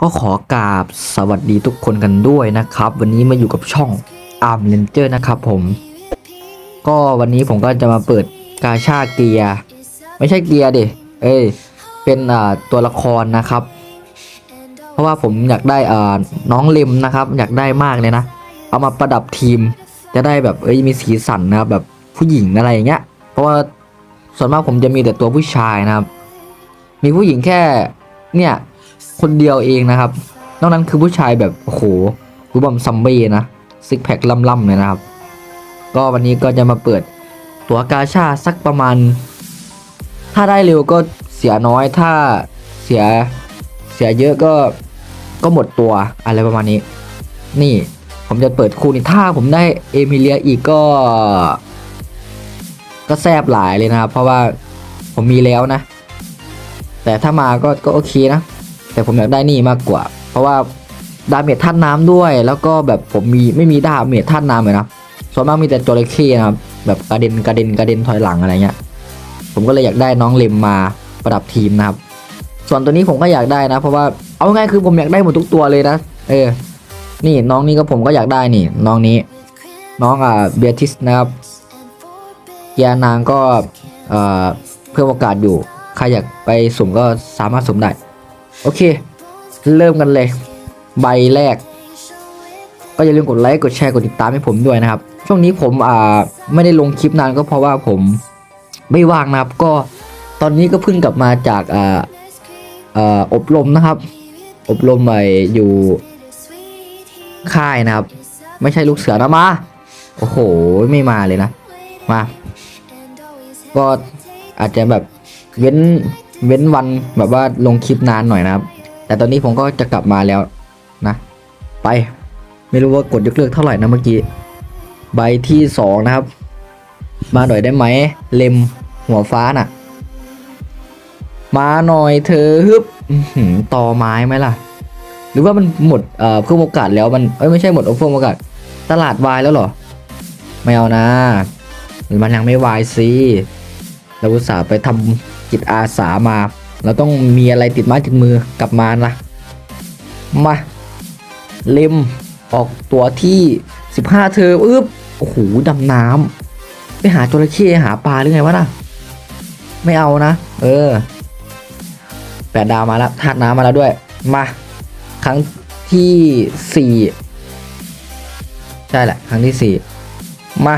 ก็ขอกราบสวัสดีทุกคนกันด้วยนะครับ วันนี้มาอยู่กับช่องอาร์มเลนเจอร์นะครับผม ก็วันนี้ผมก็จะมาเปิดกาชาเกียร์ไม่ใช่เกียร์ดิเอ้ยเป็นอ่าตัวละครนะครับ เพราะว่าผมอยากได้อ่าน้องเลมนะครับ อยากได้มากเลยนะ เอามาประดับทีม จะได้แบบเอ้ยมีสีสันนะครับแบบผู้หญิงอะไรอย่างเงี้ย เพราะว่าส่วนมากผมจะมีแต่ตัวผู้ชายนะครับ มีผู้หญิงแค่เนี่ย คนเดียวเองนะครับ นอกนั้นคือผู้ชายแบบโอ้โหรูปแบบซัมเบ้นะซิกแพคล่ำๆเลยนะครับ ก็วันนี้ก็จะมาเปิดตัวกาชาสักประมาณ ถ้าได้เร็วก็เสียน้อยถ้าเสียเสียเยอะก็ก็หมดตัวอะไรประมาณนี้ นี่ผมจะเปิดคู่นี้ถ้าผมได้เอมิเลียอีกก็ ก็แซบหลายเลยนะครับ เพราะว่าผมมีแล้วนะ แต่ถ้ามาก็ก็โอเคนะ แต่ผมอยากได้นี่มากกว่า เพราะว่าดาเมจท่านน้ำด้วย แล้วก็แบบผมมีไม่มีดาเมจท่านน้ำเลยนะส่วนมากมีแต่จระเข้นะครับแบบกระเด็นกระเด็นกระเด็นถอยหลังอะไรเงี้ย ผมก็เลยอยากได้น้องเลมมาประดับทีมนะครับ ส่วนตัวนี้ผมก็อยากได้นะ เพราะว่าเอาง่ายคือผมอยากได้หมดทุกตัวเลยนะ เออ นี่น้องนี้ก็ผมก็อยากได้นี่ น้องนี้ น้องอ่าเบียทิสนะครับเกียร์นางก็เอ่อเพิ่มโอกาสอยู่ใครอยากไปสุ่มก็สามารถสุ่มได้ โอเค เริ่มกันเลย ใบแรก ก็อย่าลืมกดไลค์กดแชร์กดติดตามให้ผมด้วยนะครับ ช่วงนี้ผมอ่าไม่ได้ลงคลิปนานก็เพราะว่าผมไม่ว่างนะครับ ก็ตอนนี้ก็เพิ่งกลับมาจากอ่าอ่ออบรมนะครับ อบรมไปอยู่ค่ายนะครับ ไม่ใช่ลูกเสือนะมาโอ้โหไม่มาเลยนะมา ก็อาจจะแบบเว้น เว้นวันแบบว่าลงคลิปนานหน่อยนะครับ แต่ตอนนี้ผมก็จะกลับมาแล้วนะ ไป ไม่รู้ว่ากดยกเลิกเท่าไหร่นะเมื่อกี้ ใบที่สองนะครับ มาหน่อยได้ไหม เลมหัวฟ้าน่ะ มาหน่อยเธอฮึบต่อไม้ไหมล่ะ หรือว่ามันหมดเอ่อเพิ่มโอกาสแล้วมันเอ้ยไม่ใช่หมดเพิ่มโอกาส ตลาดวายแล้วเหรอ ไม่เอานะ มันยังไม่วายสิเราอุตส่าห์ไปทำ จิตอาสามา เราต้องมีอะไรติดไม้ติดมือกลับมานะมาเล็มออกตัวที่ 15 เธออึ๊บโอ้โหดำน้ำไปหาจระเข้หาปลาหรือไงวะนะไม่เอานะ เออแปดดาวมาแล้วธาตุน้ำมาแล้วด้วย มา ครั้งที่สี่ใช่แหละ ครั้งที่สี่มา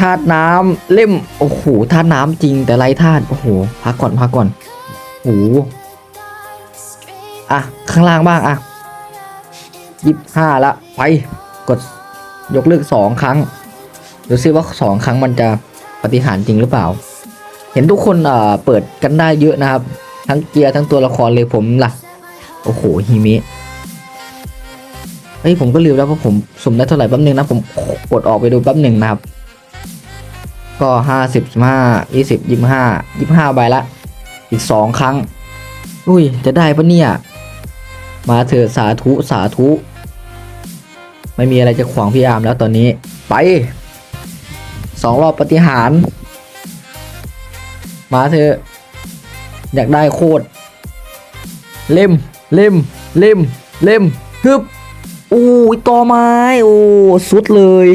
ธาตุน้ำเล่ม โอ้โหธาตุน้ำจริงแต่ไรธาตุโอ้โหพักก่อนพักก่อนโอ้โหอะ ข้างล่างบ้างอะยี่ห้าละไปกดยกเลิกสองครั้งดูซิว่าสองครั้งมันจะปฏิหารจริงหรือเปล่า เห็นทุกคนเอ่อเปิดกันได้เยอะนะครับ ทั้งเกียร์ทั้งตัวละครเลยผมล่ะ โอ้โหฮิมิเฮ้ยผมก็ลืมแล้วว่าผมสุ่มได้เท่าไหร่แป๊บนึงนะผมกดออกไปดูแป๊บหนึ่งนะครับ ก็ห้าสิบห้ายี่สิบยี่ห้ายี่ห้าใบละ อีกสองครั้ง อุ้ย จะได้ปะเนี่ย มาเถอะสาธุสาธุ ไม่มีอะไรจะขวางพี่อาร์มแล้วตอนนี้ ไปสองรอบปฏิหาร มาเถอะ อยากได้โคตร เล่ม เล่ม เล่ม เล่มฮึบอู้ยตอไม้ โอ้ สุดเลย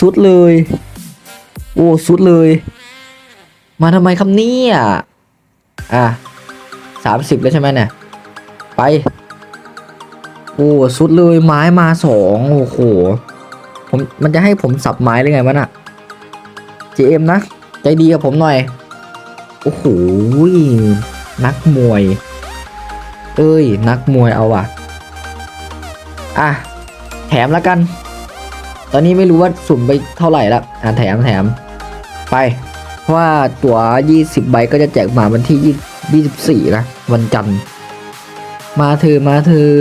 สุดเลย โอ้สุดเลย มาทำไมครับเนี่ยอะสามสิบแล้วใช่ไหมเนี่ย ไป โอ้สุดเลยไม้มาสองโอ้โหผมมันจะให้ผมสับไม้หรือไงวะน่ะ JM นะ ใจดีกับผมหน่อย โอ้โหนักมวย เอ้ย นักมวยเอาว่ะ อะ แถมแล้วกัน ตอนนี้ไม่รู้ว่าสุ่มไปเท่าไหร่ละอะแถมแถม ไปเพราะว่าตั๋ว 20 ใบก็จะแจกมาวันที่ 24 นะ วันจันทร์ มาเธอ มาเธอ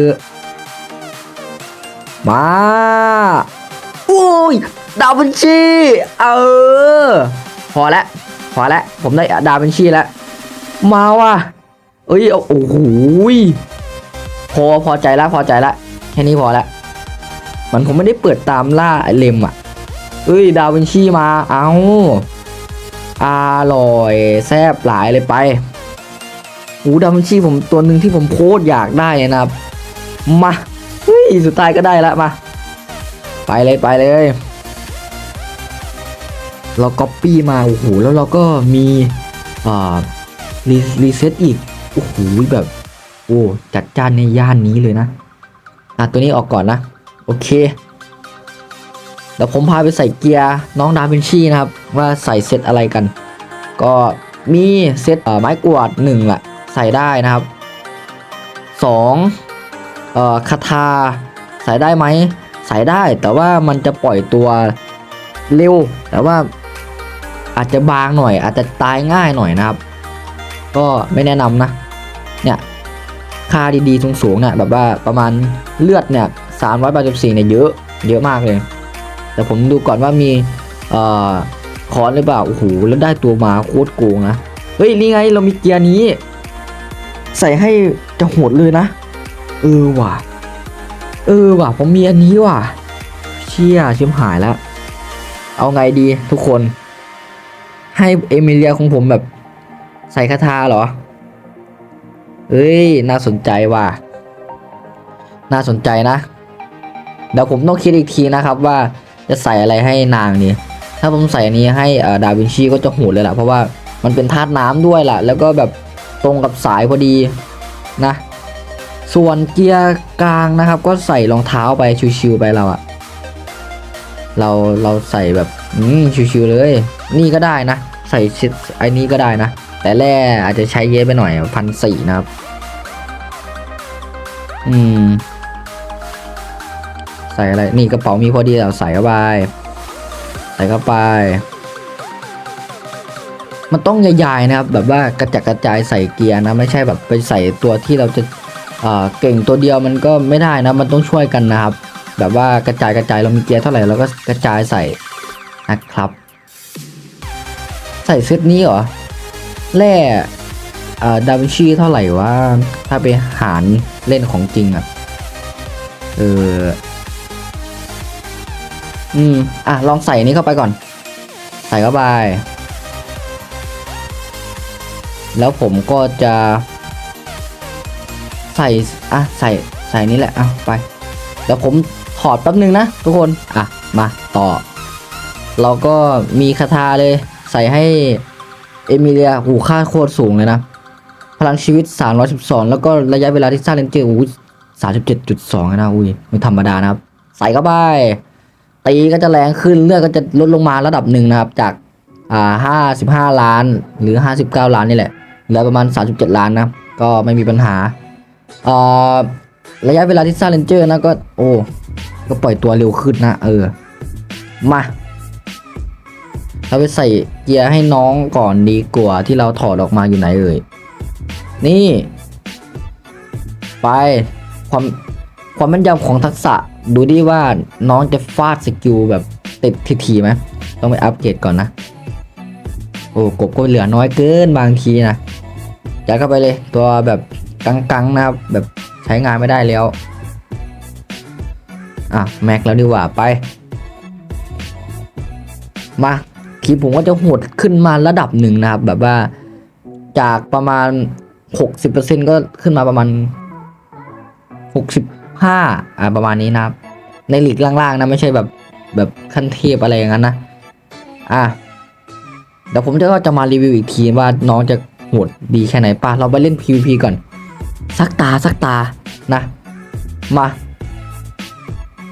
มาโอ้ย ดาวินชี เออ พอแล้วพอแล้วผมได้ดาวินชีแล้ว มาว่ะ เอ้ย โอ้โหพอพอใจแล้วพอใจแล้วแค่นี้พอแล้วมันผมไม่ได้เปิดตามล่าไอเลมอะ เอ้ย ดาวินชีมา เอา อร่อยแซบหลายเลยไปหูดาวินชีผมตัวหนึ่งที่ผมโคตรอยากได้นะครับ มาเฮ้ยสุดท้ายก็ได้ละมา ไปเลยไปเลย เราก๊อปปี้มาโอ้โหแล้วเราก็มีอ่ารีรีเซ็ตอีกโอ้โหแบบโอ้จัดจ้านในย่านนี้เลยนะอะตัวนี้ออกก่อนนะ โอเค เดี๋ยวผมพาไปใส่เกียร์น้องดาวินชีนะครับ ว่าใส่เซตอะไรกัน ก็มีเซตไม้กวาดหนึ่งอะใส่ได้นะครับสองเอ่อคาทาใส่ได้ไหมใส่ได้แต่ว่ามันจะปล่อยตัวเร็ว แต่ว่าอาจจะบางหน่อย อาจจะตายง่ายหน่อยนะครับ ก็ไม่แนะนำนะ เนี่ยค่าดีๆสูงๆเนี่ยแบบว่าประมาณเลือดเนี่ย384เนี่ยเยอะเยอะมากเลย แต่ผมดูก่อนว่ามีเอ่อคอนหรือเปล่าโอ้โหแล้วได้ตัวมาโคตรโกงนะเฮ้ยนี่ไงเรามีเกียร์นี้ ใส่ให้จะโหดเลยนะ เออว่ะ เออว่ะ ผมมีอันนี้ว่ะ เชี่ยชิมหายแล้ว เอาไงดีทุกคน ให้เอมิเลียของผมแบบ ใส่คาถาเหรอ เอ้ย น่าสนใจว่ะ น่าสนใจนะเดี๋ยวผมต้องคิดอีกทีนะครับว่า จะใส่อะไรให้นางนี่ถ้าผมใส่อันนี้ให้ดาวินชีก็จะโหดเลยล่ะเพราะว่ามันเป็นธาตุน้ำด้วยล่ะ แล้วก็แบบตรงกับสายพอดีนะ ส่วนเกียร์กลางนะครับ ก็ใส่รองเท้าไปชิวๆไปเราอะเราเราใส่แบบอืมชิวๆเลย นี่ก็ได้นะ ใส่ชิดไอ้นี้ก็ได้นะ แต่แร่อาจจะใช้เยอะไปหน่อยพันสี่นะครับ อืม ใส่อะไร นี่กระเป๋ามีพอดีเราใส่เข้าไป ใส่เข้าไป มันต้องใหญ่ๆนะครับ แบบว่ากระจัดกระจายใส่เกียร์นะ ไม่ใช่แบบไปใส่ตัวที่เราจะเก่งตัวเดียวมันก็ไม่ได้นะ มันต้องช่วยกันนะครับ แบบว่ากระจายกระจายเรามีเกียร์เท่าไหร่เราก็กระจายใส่นะครับ ใส่เซตนี้เหรอ แร่ดาวินชีเท่าไหร่ว่าถ้าไปหารเล่นของจริงอะเออ อืม อะ ลองใส่นี้เข้าไปก่อน ใส่เข้าไป แล้วผมก็จะ ใส่ อะ ใส่ ใส่นี้แหละอะไปเดี๋ยวผมถอดแป๊บนึงนะทุกคน อะ มาต่อ เราก็มีคาถาเลย ใส่ให้เอมิเลียหูค่าโคตรสูงเลยนะ พลังชีวิต 312 แล้วก็ระยะเวลาที่สร้างเลนเจอร์อู้37.2นะ อุ้ยไม่ธรรมดานะครับ ใส่เข้าไป ตีก็จะแรงขึ้นเลือดก็จะลดลงมาระดับหนึ่งนะครับ จากอ่าห้าสิบห้าล้าน หรือห้าสิบเก้าล้านนี่แหละเหลือประมาณสามสิบเจ็ดล้านนะ ก็ไม่มีปัญหาอ่าระยะเวลาที่สร้าเลนเจอร์นะก็โอ้ก็ปล่อยตัวเร็วขึ้นนะ เออ มาเราไปใส่เกียร์ให้น้องก่อนดีกว่าที่เราถอดออกมาอยู่ไหนเอ่ยนี่ ไปความความแม่นยำของทักษะ ดูดิว่าน้องจะฟาดสกิลแบบติดทีๆไหมต้องไปอัปเกรดก่อนนะ โอ้กบก็เหลือน้อยเกินบางทีนะยัดเข้าไปเลยตัวแบบกังๆนะครับ แบบใช้งานไม่ได้แล้ว อะ แม็กแล้วดีกว่าไป มาคีผมก็จะหดขึ้นมาระดับหนึ่งนะครับ แบบว่าจากประมาณ 60%ก็ขึ้นมาประมาณ 65อ่าประมาณนี้นะครับ ในหลีกล่างๆนะไม่ใช่แบบแบบขั้นเทพอะไรอย่างนั้นนะ อะเดี๋ยวผมจะก็จะมารีวิวอีกทีว่าน้องจะโหดดีแค่ไหนป่ะเราไปเล่น PVP ก่อนสักตาสักตานะ มา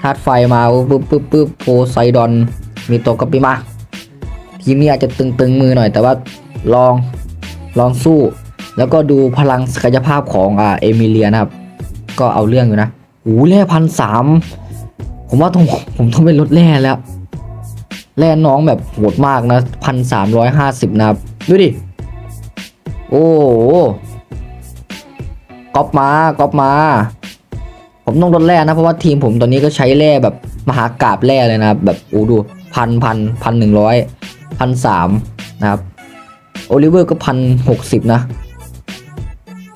ธาตุไฟมาปึ๊บปึ๊บปึ๊บโพไซดอน มีตัวกระปิมา ทีมนี้อาจจะตึงๆมือหน่อย แต่ว่าลองลองสู้ แล้วก็ดูพลังศักยภาพของอ่าเอมิเลียนะครับ ก็เอาเรื่องอยู่นะ โอ้แร่พันสามผมว่าต้องผมต้องเป็นลดแร่แล้ว แร่น้องแบบโหดมากนะพันสามร้อยห้าสิบนะดูดิ โอ้ก๊อปมาก๊อปมา ผมต้องลดแร่นะ เพราะว่าทีมผมตอนนี้ก็ใช้แร่แบบมหากราบแร่เลยนะครับ แบบโอ้ดูพันพันพันหนึ่งร้อยพันสามนะครับ โอลิเวอร์ก็พันหกสิบนะ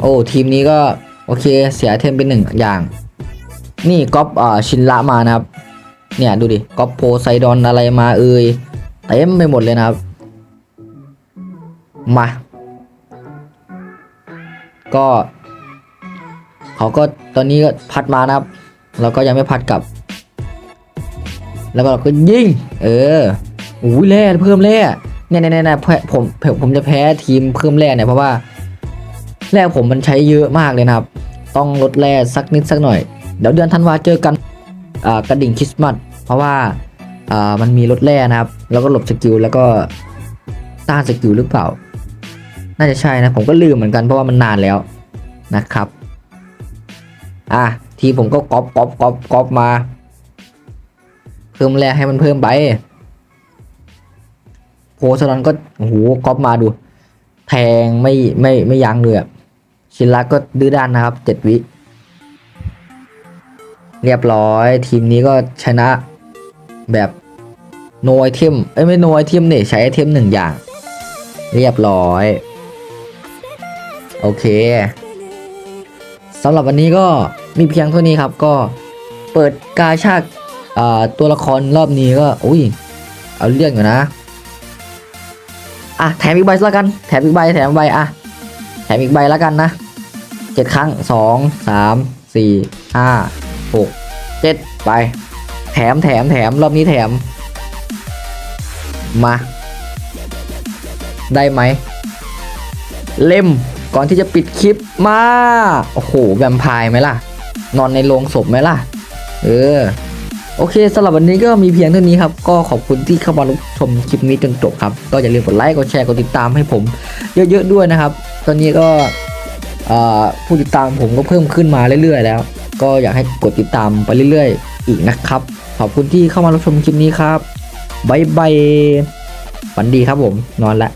โอ้ ทีมนี้ก็ โอเค เสียเทมเป็นหนึ่งอย่าง นี่ก๊อปอ่าชินละมานะครับ เนี่ยดูดิก๊อปโพไซดอนอะไรมาเอ่ยเต็มไปหมดเลยนะครับ มา ก็ เขาก็ตอนนี้ก็พัดมานะครับแล้วก็ยังไม่พัดกลับ แล้วก็เราก็ยิง เอออุ้ยแร่เพิ่มแร่เนี่ยเนี่ยเนี่ยผมผมผมจะแพ้ทีมเพิ่มแร่เนี่ยเพราะว่าแร่ผมมันใช้เยอะมากเลยนะครับ ต้องลดแร่สักนิดสักหน่อย เดี๋ยวเดือนธันวาเจอกันกระดิ่งคริสต์มาสเพราะว่ามันมีลดแร่นะครับ แล้วก็หลบสกิลแล้วก็ต้านสกิลหรือเปล่า น่าจะใช่นะผมก็ลืมเหมือนกันเพราะว่ามันนานแล้วนะครับอะทีผมก็ก๊อปก๊อปก๊อปก๊อปมาเพิ่มแร่ให้มันเพิ่มไปโพสต์นั้นก็โอ้โหก๊อปมาดู แทงไม่ไม่ไม่ยั้งเลยอะชินรักก็ดื้อด้านนะครับเจ็ดวิ เรียบร้อย ทีมนี้ก็ชนะแบบโนไอเทมเอ้ยไม่โนไอเทมเนี่ยใช้ไอเทมหนึ่งอย่าง เรียบร้อย โอเคสำหรับวันนี้ก็มีเพียงเท่านี้ครับ ก็เปิดกาชาติตัวละครรอบนี้ก็อุ้ยเอาเรื่องอยู่นะอะแถมอีกใบแล้วกันแถมอีกใบแถมใบอะแถมอีกใบแล้วกันนะเจ็ดครั้งสองสามสี่ห้า หกเจ็ดไป แถมแถมแถมรอบนี้แถม มา ได้ไหม เล่มก่อนที่จะปิดคลิปมา โอ้โห แวมพร์ไหมล่ะ นอนในโรงศพไหมล่ะ เออ โอเคสำหรับวันนี้ก็มีเพียงเท่านี้ครับ ก็ขอบคุณที่เข้ามารับชมคลิปนี้จนจบครับ ก็อย่าลืมกดไลค์ กดแชร์ กดติดตามให้ผม เยอะๆด้วยนะครับ ตอนนี้ก็ผู้ติดตามผมก็เพิ่มขึ้นมาเรื่อยๆแล้ว ก็อยากให้กดติดตามไปเรื่อยๆ อีกนะครับ ขอบคุณที่เข้ามารับชมคลิปนี้ครับบ๊ายบายฝันดีครับผมนอนละ